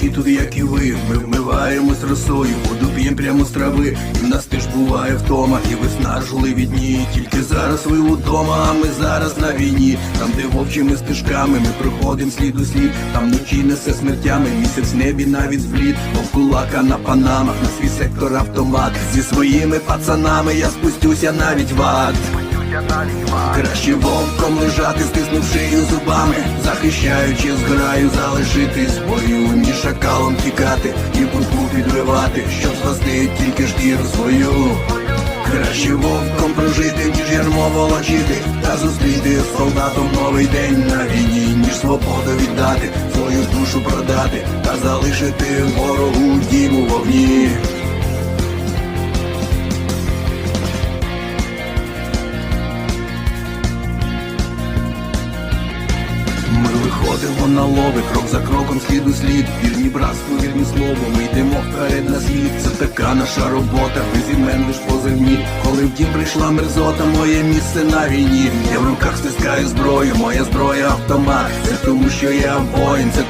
такі тут, як і ви. Ми вмиваємось росою, воду п'єм прямо з трави. І в нас теж буває втома, і виснажили від дні. Тільки зараз ви удома, а ми зараз на війні. Там, де вовчими стежками, ми проходим слід у слід. Там вночі несе смертями, місяць в небі навіть зблід. Вовкулака на панамах, на свій сектор автомат. Зі своїми пацанами я спустюся навіть в ад. Краще вовком лежати, стиснув шию зубами, захищаючи зграю, залишити свою, ніж шакалом тікати і кутку підривати, щоб спасти тільки шкіру свою. Краще вовком прожити, ніж ярмо волочити, та зустріти солдатом новий день на війні, ніж свободу віддати, свою душу продати та залишити ворогу дім у вогні. Виходимо на лови, крок за кроком, слід у слід. Вірні братству, вірні слово, ми йдемо вперед на світ. Це така наша робота, ви зі мен лиш позивні. Коли в дім прийшла мерзота, моє місце на війні. Я в руках стискаю зброю, моя зброя автомат. Це тому, що я воїн, це